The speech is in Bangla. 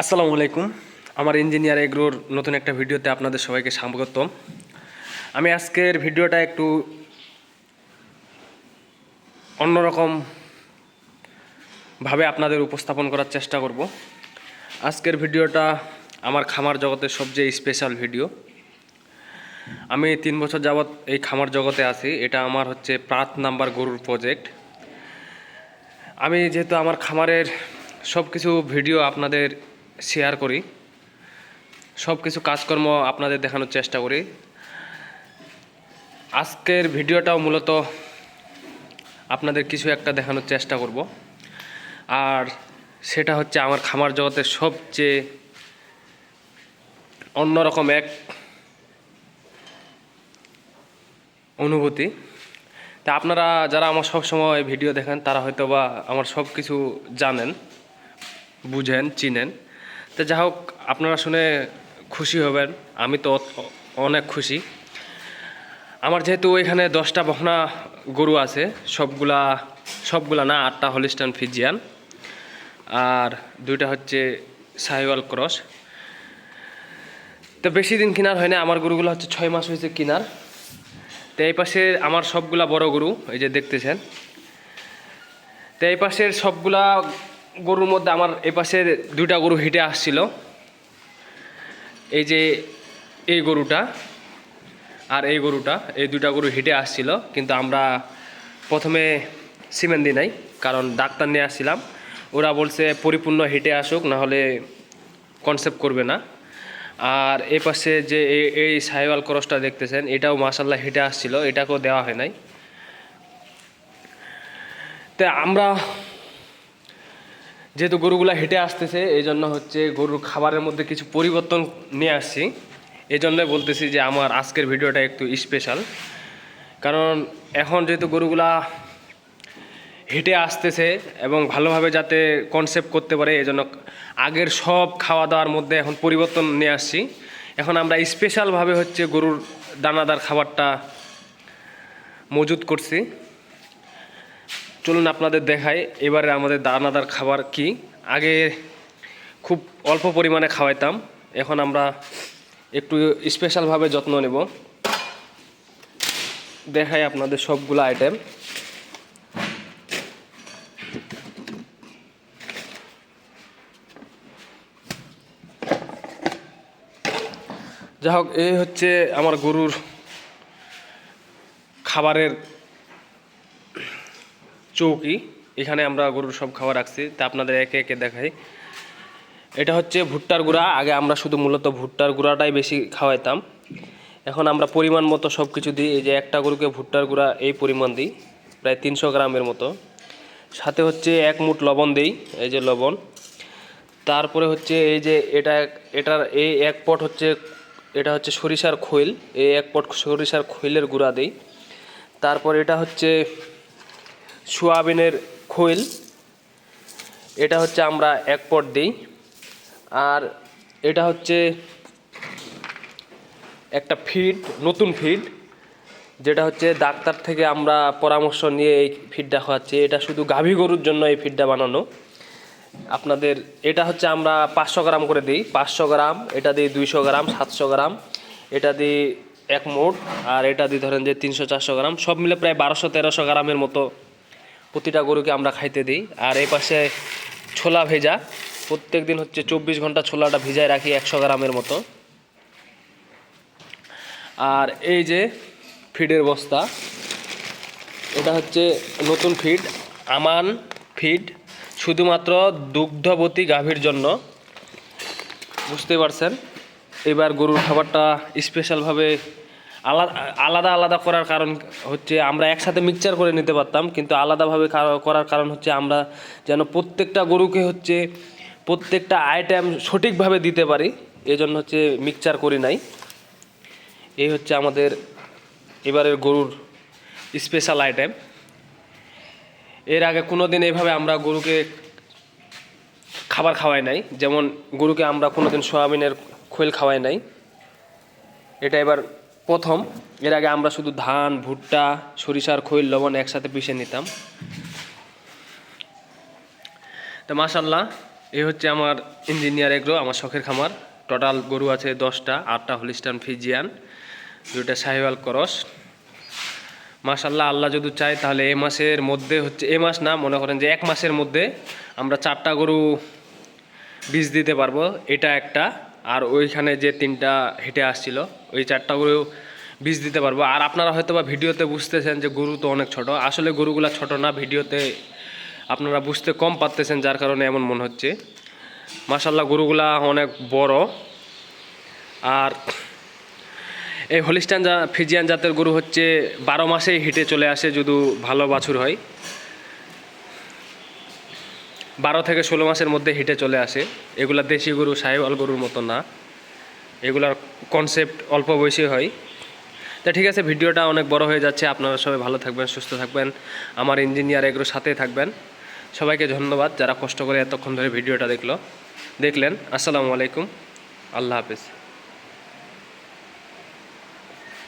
আসসালামু আলাইকুম। আমার ইঞ্জিনিয়ার এগ্রোর নতুন একটা ভিডিওতে আপনাদের সবাইকে স্বাগত আমি আজকের ভিডিওটা একটু অন্যরকম ভাবে আপনাদের উপস্থাপন করার চেষ্টা করব। আজকের ভিডিওটা আমার খামার জগতের সবচেয়ে স্পেশাল ভিডিও আমি তিন বছর যাবৎ এই খামার জগতে আছি। এটা আমার হচ্ছে প্রাত নাম্বার গরুর প্রজেক্ট আমি যেহেতু আমার খামারের সব কিছু ভিডিও আপনাদের শেয়ার করি। সব কিছু কাজকর্ম আপনাদের দেখানোর চেষ্টা করি। আজকের ভিডিওটাও মূলত আপনাদের কিছু একটা দেখানোর চেষ্টা করব। আর সেটা হচ্ছে আমার খামার জগতের সবচেয়ে অন্যরকম এক অনুভূতি। তা আপনারা যারা আমার সব সময় ভিডিও দেখেন, তারা হয়তো বা আমার সব কিছু জানেন, বুঝেন, চিনেন। তো যাই হোক, আপনারা শুনে খুশি হবেন। আমি তো অনেক খুশি। আমার যেহেতু ওইখানে দশটা বহনা গরু আছে, সবগুলা সবগুলা না, আটটা হলিস্টান ফিজিয়ান আর দুইটা হচ্ছে সাহিওয়াল ক্রস তো বেশি দিন কেনার হয় না, আমার গরুগুলো হচ্ছে ছয় মাস হয়েছে কেনার। তো এই পাশে আমার সবগুলা বড় গরু, এই যে দেখতেছেন। তো এই পাশের সবগুলা গরুর মধ্যে আমার এই পাশের দুইটা গরু হেঁটে আসছিল। এই যে এই গরুটা আর এই গরুটা, এই দুইটা গরু হেঁটে আসছিল, কিন্তু আমরা প্রথমে সিমেন্ট দিই নাই, কারণ ডাক্তার নিয়ে আসছিলাম। ওরা বলছে, পরিপূর্ণ হেঁটে আসুক, নাহলে কনসেপ্ট করবে না। আর এই পাশে যে এই- সাহেওয়াল ক্রসটা দেখতেছেন, এটাও মাসাল্লাহ হেঁটে আসছিল, এটাকেও দেওয়া হয় নাই। তা আমরা যেহেতু গরুগুলা হেঁটে আসতেছে এই জন্য হচ্ছে গরুর খাবারের মধ্যে কিছু পরিবর্তন নিয়ে আসছি। এই জন্যই বলতেছি যে আমার আজকের ভিডিওটা একটু স্পেশাল কারণ এখন যেহেতু গরুগুলা হেঁটে আসতেছে এবং ভালোভাবে যাতে কনসেপ্ট করতে পারে এই জন্য আগের সব খাওয়া দাওয়ার মধ্যে এখন পরিবর্তন নিয়ে আসছি। এখন আমরা স্পেশালভাবে হচ্ছে গরুর দানাদার খাবারটা মজুত করছি। চলুন আপনাদের দেখাই, এবারে আমাদের দানাদার খাবার কি? আগে খুব অল্প পরিমাণে খাওয়াইতাম, এখন আমরা একটু স্পেশালভাবে যত্ন নেব। দেখাই আপনাদের সবগুলো আইটেম যাই হোক, এই হচ্ছে আমার গরুর খাবারের চৌকি। এখানে আমরা গরুর সব খাবার রাখছি। তা আপনাদের একে একে দেখাই। এটা হচ্ছে ভুট্টার গুঁড়া। আগে আমরা শুধু মূলত ভুট্টার গুঁড়াটাই বেশি খাওয়াইতাম। এখন আমরা পরিমাণ মতো সব কিছু দিই। এই যে একটা গরুকে ভুট্টার গুঁড়া এই পরিমাণ দিই। প্রায় তিনশো গ্রামের মতো। সাথে হচ্ছে এক মুঠ লবণ দিই। এই যে লবণ। তারপরে হচ্ছে এই যে এটা, এটার এই এক পট হচ্ছে, এটা হচ্ছে সরিষার খৈল। এই এক পট সরিষার খৈলের গুঁড়া দিই। তারপর এটা হচ্ছে সোয়াবিনের খৈল। এটা হচ্ছে আমরা এক পট দিই। আর এটা হচ্ছে একটা ফিড নতুন ফিড যেটা হচ্ছে ডাক্তার থেকে আমরা পরামর্শ নিয়ে এই ফিডটা খাওয়াচ্ছি। এটা শুধু গাভী গরুর জন্য এই ফিডটা বানানো। আপনাদের, এটা হচ্ছে আমরা পাঁচশো গ্রাম করে দিই। পাঁচশো গ্রাম, এটা দিই দুইশো গ্রাম, সাতশো গ্রাম। এটা দিই এক মোট, আর এটা দিই ধরেন যে তিনশো চারশো গ্রাম। সব মিলে প্রায় বারোশো তেরোশো গ্রামের মতো প্রতিটা গরুকে আমরা খাইতে দিই। আর এই পাশে ছোলা ভেজা প্রত্যেক দিন হচ্ছে চব্বিশ ঘণ্টা ছোলাটা ভিজায় রাখি একশো গ্রামের মতো। আর এই যে ফিডের বস্তা, এটা হচ্ছে নতুন ফিড, আমান ফিড, শুধুমাত্র দুগ্ধবতী গাভীর জন্য। বুঝতে পারছেন? এবার গরুর খাবারটা স্পেশালভাবে আলাদা আলাদা আলাদা করার কারণ হচ্ছে আমরা একসাথে মিক্সচার করে নিতে পারতাম, কিন্তু আলাদাভাবে করার কারণ হচ্ছে আমরা যেন প্রত্যেকটা গরুকে হচ্ছে প্রত্যেকটা আইটেম সঠিকভাবে দিতে পারি, এজন্য হচ্ছে মিক্সচার করি নাই। এই হচ্ছে আমাদের এবারের গরুর স্পেশাল আইটেম এর আগে কোনো দিন এইভাবে আমরা গরুকে খাবার খাওয়াই নাই, যেমন গরুকে আমরা কোনো দিন সোয়াবিনের খোল খাওয়াই নাই। এটা এবার প্রথম, এর আগে আমরা শুধু ধান, ভুট্টা, সরিষার খৈল, লবণ একসাথে পিষে নিতাম। তো মাসাল্লাহ এই হচ্ছে আমার ইঞ্জিনিয়ার এগ্রো, আমার শখের খামার। টোটাল গরু আছে দশটা, আটটা হলিস্টান ফিজিয়ান দুইটা সাহিওয়াল করস মাশাল্লাহ আল্লাহ যদি চায় তাহলে এ মাসের মধ্যে হচ্ছে, এ মাস না, মনে করেন যে এক মাসের মধ্যে আমরা চারটা গরু বীজ দিতে পারব। এটা একটা। আর ওইখানে যে তিনটা হেঁটে আসছিল, ওই চারটা গরু বীজ দিতে পারব। আর আপনারা হয়তো বা ভিডিওতে বুঝতেছেন যে গরু তো অনেক ছোট। আসলে গরুগুলা ছোট না, ভিডিওতে আপনারা বুঝতে কম পারতেছেন যার কারণে এমন মনে হচ্ছে। মাশাল্লাহ গরুগুলা অনেক বড়। আর এই হলিস্টান ফিজিয়ান জাতের গরু হচ্ছে বারো মাসেই হিটে চলে আসে, যদি ভালো বাছুর হয়। বারো থেকে ষোলো মাসের মধ্যে হিটে চলে আসে। এগুলা দেশি গরু সাহেবাল গরুর মতো না। এগুলার কনসেপ্ট অল্প বয়সী হয়। তা ঠিক আছে, ভিডিওটা অনেক বড় হয়ে যাচ্ছে। আপনারা সবাই ভালো থাকবেন, সুস্থ থাকবেন। আমার ইঞ্জিনিয়ার এগুলোর সাথে থাকবেন। সবাইকে ধন্যবাদ যারা কষ্ট করে এতক্ষণ ধরে ভিডিওটা দেখল। দেখলেন, আসসালামু আলাইকুম। আল্লাহ হাফিজ।